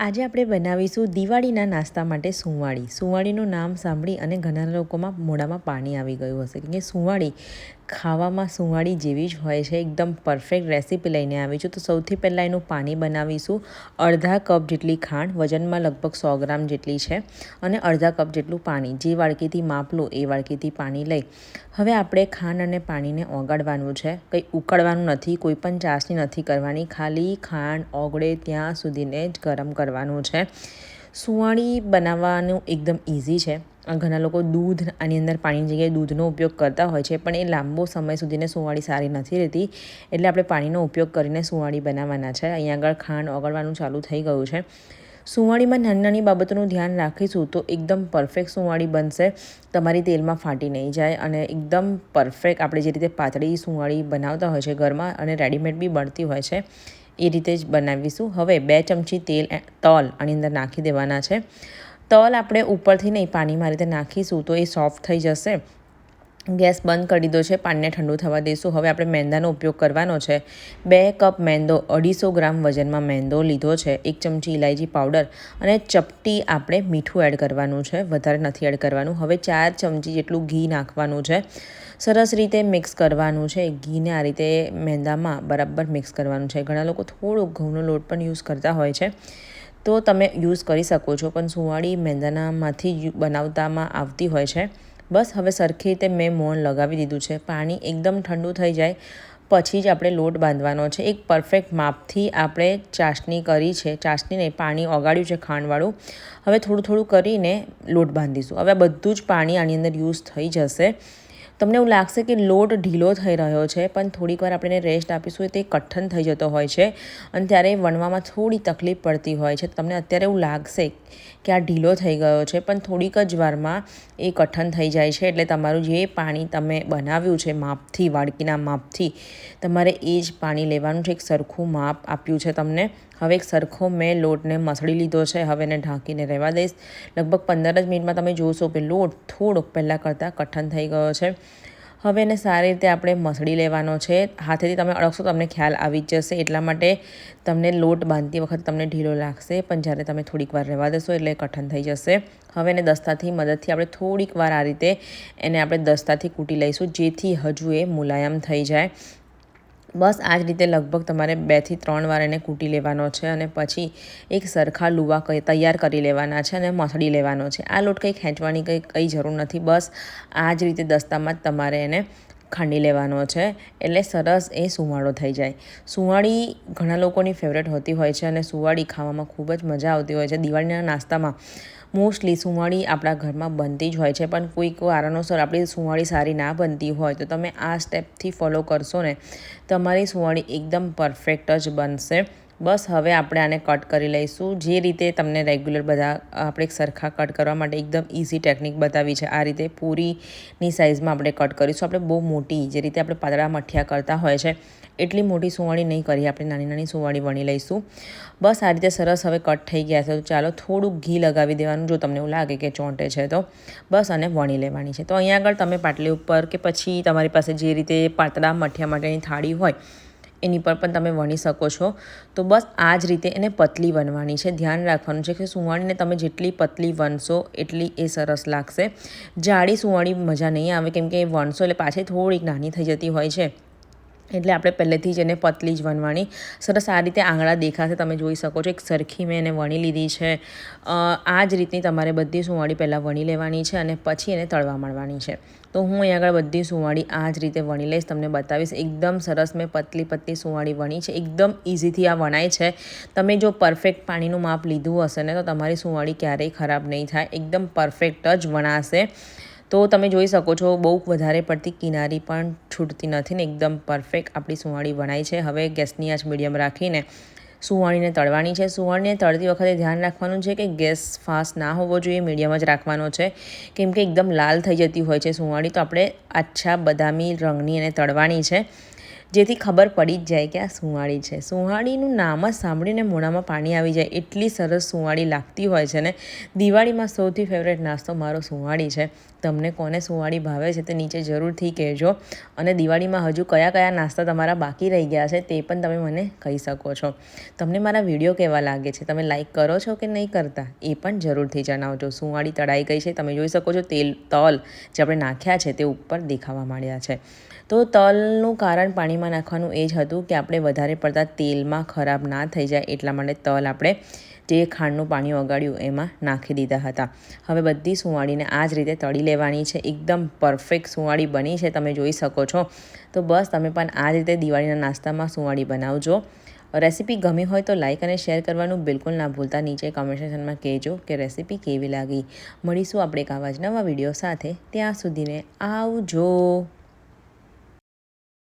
આજે આપણે બનાવીશું દિવાળીના નાસ્તા માટે સુંવાળી. સુંવાળીનું નામ સાંભળી અને ઘણા લોકોમાં મોઢામાં પાણી આવી ગયું હશે. કે સુંવાળી ખાવામાં સુંવાળી જેવી જ હોય છે. એકદમ પરફેક્ટ રેસીપી લઈને આવી છું. તો સૌથી પહેલાં એનું પાણી બનાવીશું. અડધા કપ જેટલી ખાંડ, વજનમાં લગભગ સો ગ્રામ જેટલી છે. અને અડધા કપ જેટલું પાણી. જે વાડકીથી લો એ વાડકીથી પાણી લઈ. હવે આપણે ખાંડ અને પાણીને ઓગાળવાનું છે. કંઈ ઉકળવાનું નથી. કોઈ પણ ચાસણી નથી કરવાની. ખાલી ખાંડ ઓગળે ત્યાં સુધીને જ ગરમ કરવાનું છે. સુવાળી બનાવવાનું એકદમ ઇઝી છે. ઘણા લોકો દૂધ આની અંદર પાણીની જગ્યાએ દૂધનો ઉપયોગ કરતા હોય છે, પણ એ લાંબો સમય સુધીને સુવાળી સારી નથી રહેતી. એટલે આપણે પાણીનો ઉપયોગ કરીને સુવાળી બનાવવાના છે. અહીંયા આગળ ખાંડ ઓગળવાનું ચાલુ થઈ ગયું છે. સુવાળીમાં નાની નાની બાબતોનું ધ્યાન રાખીશું તો એકદમ પરફેક્ટ સુવાળી બનશે. તમારી તેલમાં ફાટી નહીં જાય અને એકદમ પરફેક્ટ આપણે જે રીતે પાતળી સુંવાળી બનાવતા હોય છે ઘરમાં અને રેડીમેડ બી બનતી હોય છે. એ રીતે જ બનાવીશું. હવે બે ચમચી તેલ તલ આની અંદર નાખી દેવાના છે. તલ આપણે ઉપરથી નહીં પાણીમાં રીતે નાખીશું તો એ સોફ્ટ થઈ જશે. ગેસ બંધ કરી દીધો છે પાણીને ઠંડુ થવા દઈશું. હવે આપણે મેંદાનો ઉપયોગ કરવાનો છે. બે કપ મેંદો અઢીસો ગ્રામ વજનમાં મેંદો લીધો છે, એક ચમચી ઇલાયચી પાવડર અને ચપટી આપણે મીઠું એડ કરવાનું છે, વધારે નથી એડ કરવાનું. હવે ચાર ચમચી જેટલું ઘી નાખવાનું છે. સરસ રીતે મિક્સ કરવાનું છે. ઘીને આ રીતે મેંદામાં બરાબર મિક્સ કરવાનું છે. ઘણા લોકો થોડુંક ઘઉંનો લોટ પણ યુઝ કરતા હોય છે. તો તમે યુઝ કરી શકો છો, પણ સુવાળી મેંદાનામાંથી બનાવતામાં આવતી હોય છે. બસ હવે સરખી રીતે મેં મોણ લગાવી દીધું છે. પાણી એકદમ ઠંડુ થઈ જાય, પછી જ આપણે લોટ બાંધવાનો છે. એક પરફેક્ટ માપથી આપણે ચાસણી કરી છે. ચાસણી નહીં, પાણી ઓગાળ્યું છે ખાંડવાળું. હવે થોડું થોડું કરીને લોટ બાંધીશું. હવે બધું જ પાણી આની અંદર યુઝ થઈ જશે. તમને એવું લાગશે કે લોટ ઢીલો થઈ રહ્યો છે, પણ થોડીક વાર આપણે રેસ્ટ આપીશું તે કઠણ થઈ જતો હોય છે. અને ત્યારે વણવામાં થોડી તકલીફ પડતી હોય છે. તમને અત્યારે એવું લાગશે કે આ ઢીલો થઈ ગયો છે, પણ થોડીક જ વારમાં એ કઠણ થઈ જાય છે. એટલે તમારું જે પાણી તમે બનાવ્યું છે માપથી, વાડકીના માપથી, તમારે એ જ પાણી લેવાનું છે. એક સરખું માપ આપ્યું છે તમને. હવે એક સરખો મેં લોટને મસળી લીધો છે. હવે એને ઢાંકીને રહેવા દઈશ. લગભગ પંદર જ મિનિટમાં તમે જોશો કે લોટ થોડોક પહેલાં કરતાં કઠણ થઈ ગયો છે. હવે એને સારી રીતે આપણે મસળી લેવાનો છે. હાથેથી તમે અડકશો તમને ખ્યાલ આવી જ જશે. એટલા માટે તમને લોટ બાંધતી વખત તમને ઢીલો લાગશે, પણ જ્યારે તમે થોડીક વાર રહેવા દેશો એટલે કઠણ થઈ જશે. હવે એને દસ્તાથી મદદથી આપણે થોડીક વાર આ રીતે એને આપણે દસ્તાથી કૂટી લઈશું, જેથી હજુ એ મુલાયમ થઈ જાય. બસ આ જ રીતે લગભગ તમારે બેથી ત્રણ વાર એને કૂટી લેવાનો છે અને પછી એક સરખા લુવા કંઈ તૈયાર કરી લેવાના છે અને મસળી લેવાનો છે. આ લોટ કંઈ ખેંચવાની કંઈ કંઈ જરૂર નથી. બસ આ જ રીતે દસ્તામાં જ તમારે એને ખાંડી લેવાનો છે. એટલે સરસ એ સુવાળો થઈ જાય. સુવાળી ઘણા લોકોની ફેવરેટ હોતી હોય છે અને સુવાળી ખાવામાં ખૂબ જ મજા આવતી હોય છે. દિવાળીના નાસ્તામાં મોસ્ટલી સુંવાળી આપણા ઘરમાં બનતી જ હોય છે. પણ કોઈક કારણોસર આપણી સુંવાળી સારી ના બનતી હોય તો તમે આ સ્ટેપથી ફોલો કરશો ને, તમારી સુંવાળી એકદમ પરફેક્ટ જ બનશે. બસ હવે આપણે આને કટ કરી લઈશું. જે રીતે તમને રેગ્યુલર બધા આપણે સરખા કટ કરવા માટે એકદમ ઇઝી ટેકનિક બતાવી છે, આ રીતે પૂરીની સાઇઝમાં આપણે કટ કરીશું. આપણે બહુ મોટી, જે રીતે આપણે પાતળા મઠિયા કરતા હોય છે, એટલી મોટી સુવાળી નહીં કરી આપણે નાની નાની સુવાળી વણી લઈશું. બસ આ રીતે સરસ હવે કટ થઈ ગયા છે. તો ચાલો થોડુંક ઘી લગાવી દેવાનું, જો તમને એવું લાગે કે ચોંટે છે તો. બસ અને વણી લેવાની છે. તો અહીંયા આગળ તમે પાટલી ઉપર કે પછી તમારી પાસે જે રીતે પાતળા મઠિયા માટેની થાળી હોય એની પર પણ તમે વણી શકો છો. તો બસ આ જ રીતે એને પતલી વણવાની છે. ધ્યાન રાખવાનું છે કે સુવાળીને તમે જેટલી પતલી વણશો એટલી એ સરસ લાગશે. જાડી સુવણી મજા નહીં આવે કેમ કે વણશો એટલે પાછી થોડીક નાની થઈ જતી હોય છે. એટલે આપણે પહેલેથી જ એને પતલી જ વણવાની. સરસ આ રીતે આંગળા દેખાશે, તમે જોઈ શકો છો. એક સરખી મેં એને વણી લીધી છે. આ જ રીતની તમારે બધી સુંવાળી પહેલાં વણી લેવાની છે અને પછી એને તળવા માંડવાની છે. તો હું અહીં આગળ બધી સુંવાળી આ જ રીતે વણી લઈશ, તમને બતાવીશ. એકદમ સરસ મેં પતલી પતલી સુંવાળી વણી છે. એકદમ ઇઝીથી આ વણાય છે. તમે જો પરફેક્ટ પાણીનું માપ લીધું હશે ને, તો તમારી સુંવાળી ક્યારેય ખરાબ નહીં થાય. એકદમ પરફેક્ટ જ વણાશે. તો તમે જોઈ શકો છો, બહુ વધારે પડતી કિનારી પણ છૂટતી નથી ને એકદમ પરફેક્ટ આપણી સુવાળી વણાઈ છે. હવે ગેસની આંચ મીડિયમ રાખીને સુવાળીને તળવાની છે. સુવાળીને તળતી વખતે ધ્યાન રાખવાનું છે કે ગેસ ફાસ્ટ ના હોવો જોઈએ, મીડિયમ જ રાખવાનો છે. કેમ કે એકદમ લાલ થઈ જતી હોય છે સુવાળી, તો આપણે આછા બદામી રંગની એને તળવાની છે. જેથી ખબર પડી જ જાય કે આ સુંવાળી છે. સુંવાળીનું નામ જ સાંભળીને મોઢામાં પાણી આવી જાય. એટલી સરસ સુંવાળી લાગતી હોય છે ને. દિવાળીમાં સૌથી ફેવરેટ નાસ્તો મારો સુંવાળી છે. તમને કોને સુંવાળી ભાવે છે તે નીચે જરૂરથી કહેજો. અને દિવાળીમાં હજુ કયા કયા નાસ્તા તમારા બાકી રહી ગયા છે તે પણ તમે મને કહી શકો છો. તમને મારા વીડિયો કેવા લાગે છે? તમે લાઈક કરો છો કે નહીં કરતા? એ પણ જરૂરથી જણાવજો. સુંવાળી તળાઈ ગઈ છે. તમે જોઈ શકો છો તેલ તલ જે આપણે નાખ્યા છે તે ઉપર દેખાવા માંડ્યા છે. તો તલનું કારણ પાણીમાં નાખવાનું એ જ હતું કે આપણે વધારે પડતા તેલમાં ખરાબ ના થઈ જાય એટલા માટે તલ આપણે જે ખાંડનું પાણી ઓગાળ્યું એમાં નાખી દીધા હતા. હવે બધી સુંવાળીને આ જ રીતે તળી લેવાની છે. એકદમ પરફેક્ટ સુંવાળી બની છે, તમે જોઈ શકો છો. તો બસ તમે પણ આ રીતે દિવાળીના નાસ્તામાં સુંવાળી બનાવજો. રેસીપી ગમી હોય તો લાઇક અને શેર કરવાનું બિલકુલ ના ભૂલતા. નીચે કમેન્ટ સેક્શનમાં કહેજો કે રેસીપી કેવી લાગી. મળીશું આપણે એક આવા જ નવા વીડિયો સાથે. ત્યાં સુધીને આવજો.